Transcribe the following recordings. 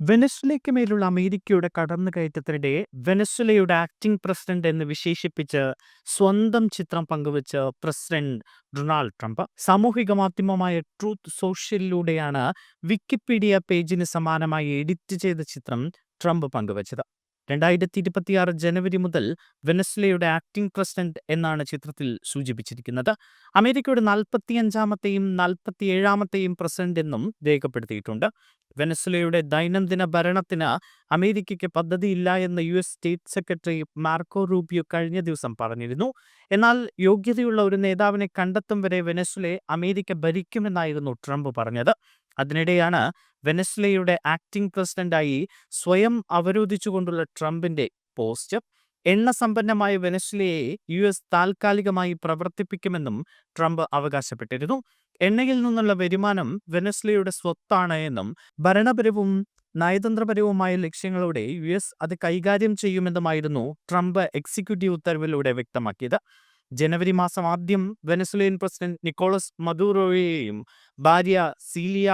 വെനസ്വലയ്ക്ക് മേലുള്ള അമേരിക്കയുടെ കടന്നുകയറ്റത്തിനിടെ വെനസ്വലയുടെ acting president എന്ന് വിശേഷിപ്പിച്ച് സ്വന്തം ചിത്രം പങ്കുവച്ച് പ്രസിഡന്റ് ഡൊണാൾഡ് ട്രംപ് സാമൂഹിക മാധ്യമമായ ട്രൂത്ത് സോഷ്യലിലൂടെയാണ് വിക്കിപീഡിയ പേജിന് സമാനമായി എഡിറ്റ് ചെയ്ത ചിത്രം ട്രംപ് പങ്കുവച്ചത്. രണ്ടായിരത്തി ഇരുപത്തിയാറ് ജനുവരി മുതൽ വെനസ്ലയുടെ ആക്ടിംഗ് പ്രസിഡന്റ് എന്നാണ് ചിത്രത്തിൽ സൂചിപ്പിച്ചിരിക്കുന്നത്. അമേരിക്കയുടെ നാൽപ്പത്തിയഞ്ചാമത്തെയും നാൽപ്പത്തിയേഴാമത്തെയും പ്രസിഡന്റ് എന്നും രേഖപ്പെടുത്തിയിട്ടുണ്ട്. വെനസ്വലയുടെ ദൈനംദിന ഭരണത്തിന് അമേരിക്കയ്ക്ക് പദ്ധതിയില്ല എന്ന് U S state secretary Marco Rubio കഴിഞ്ഞ ദിവസം പറഞ്ഞിരുന്നു. എന്നാൽ യോഗ്യതയുള്ള ഒരു നേതാവിനെ കണ്ടെത്തും വരെ വെനസ്വലയെ അമേരിക്ക ഭരിക്കുമെന്നായിരുന്നു ട്രംപ് പറഞ്ഞത്. അതിനിടെയാണ് വെനസ്വലയുടെ ആക്ടിംഗ് പ്രസിഡന്റായി സ്വയം അവരോധിച്ചുകൊണ്ടുള്ള ട്രംപിന്റെ പോസ്റ്റ് എണ്ണ സമ്പന്നമായ വെനസ്വലയെ യു എസ് താൽക്കാലികമായി പ്രവർത്തിപ്പിക്കുമെന്നും ട്രംപ് അവകാശപ്പെട്ടിരുന്നു. എണ്ണയിൽ നിന്നുള്ള വരുമാനം വെനസ്ലയുടെ സ്വത്താണ് എന്നും ഭരണപരവും നയതന്ത്രപരവുമായ ലക്ഷ്യങ്ങളോടെ യു എസ് അത് കൈകാര്യം ചെയ്യുമെന്നുമായിരുന്നു ട്രംപ് എക്സിക്യൂട്ടീവ് ഉത്തരവിലൂടെ വ്യക്തമാക്കിയത്. ജനുവരി മാസം ആദ്യം വെനസ്വലയൻ പ്രസിഡന്റ് നിക്കോളസ് മദൂറോയെയും ഭാര്യ സീലിയ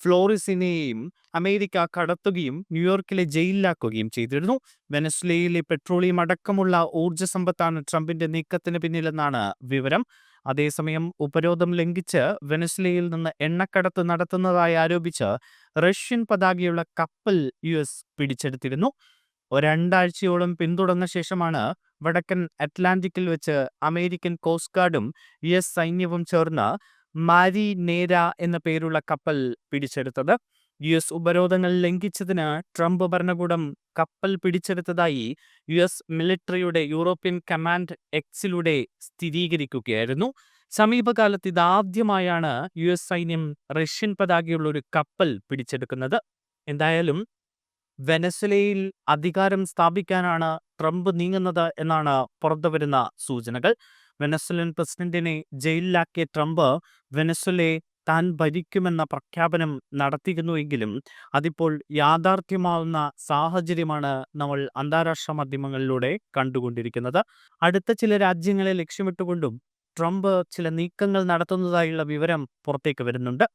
ഫ്ലോറിസിനെയും അമേരിക്ക കടത്തുകയും ന്യൂയോർക്കിലെ ജയിലിലാക്കുകയും ചെയ്തിരുന്നു. വെനസ്വലയിലെ പെട്രോളിയം അടക്കമുള്ള ഊർജ സമ്പത്താണ് ട്രംപിന്റെ നീക്കത്തിന് പിന്നിലെന്നാണ് വിവരം. അതേസമയം ഉപരോധം ലംഘിച്ച് വെനസ്വലയിൽ നിന്ന് എണ്ണക്കടത്ത് നടത്തുന്നതായി ആരോപിച്ച് റഷ്യൻ പതാകയുള്ള കപ്പൽ യു എസ് പിടിച്ചെടുത്തിരുന്നു. ഒരണ്ടാഴ്ചയോളം പിന്തുടർന്ന ശേഷമാണ് വടക്കൻ അറ്റ്ലാന്റിക്കിൽ വെച്ച് അമേരിക്കൻ കോസ്റ്റ് ഗാർഡും യു എസ് സൈന്യവും ചേർന്ന് മാരി നേര എന്ന പേരുള്ള കപ്പൽ പിടിച്ചെടുത്തത്. യു എസ് ഉപരോധങ്ങൾ ലംഘിച്ചതിന് ട്രംപ് ഭരണകൂടം കപ്പൽ പിടിച്ചെടുത്തതായി യു എസ് മിലിറ്ററിയുടെ യൂറോപ്യൻ കമാൻഡ് എക്സിലൂടെ സ്ഥിരീകരിക്കുകയായിരുന്നു. സമീപകാലത്ത് ഇതാദ്യമായാണ് യു എസ് സൈന്യം റഷ്യൻ പതാകയുള്ള ഒരു കപ്പൽ പിടിച്ചെടുക്കുന്നത്. എന്തായാലും വെനസ്വലയിൽ അധികാരം സ്ഥാപിക്കാനാണ് ട്രംപ് നീങ്ങുന്നത് എന്നാണ് പുറത്തുവരുന്ന സൂചനകൾ. വെനസ്വലൻ പ്രസിഡന്റിനെ ജയിലിലാക്കിയ ട്രംപ് വെനസ്വലയെ താൻ ഭരിക്കുമെന്ന പ്രഖ്യാപനം നടത്തിയിരുന്നുവെങ്കിലും അതിപ്പോൾ യാഥാർത്ഥ്യമാവുന്ന സാഹചര്യമാണ് നമ്മൾ അന്താരാഷ്ട്ര മാധ്യമങ്ങളിലൂടെ കണ്ടുകൊണ്ടിരിക്കുന്നത്. അടുത്ത ചില രാജ്യങ്ങളെ ലക്ഷ്യമിട്ടുകൊണ്ടും ട്രംപ് ചില നീക്കങ്ങൾ നടത്തുന്നതായുള്ള വിവരം പുറത്തേക്ക് വരുന്നുണ്ട്.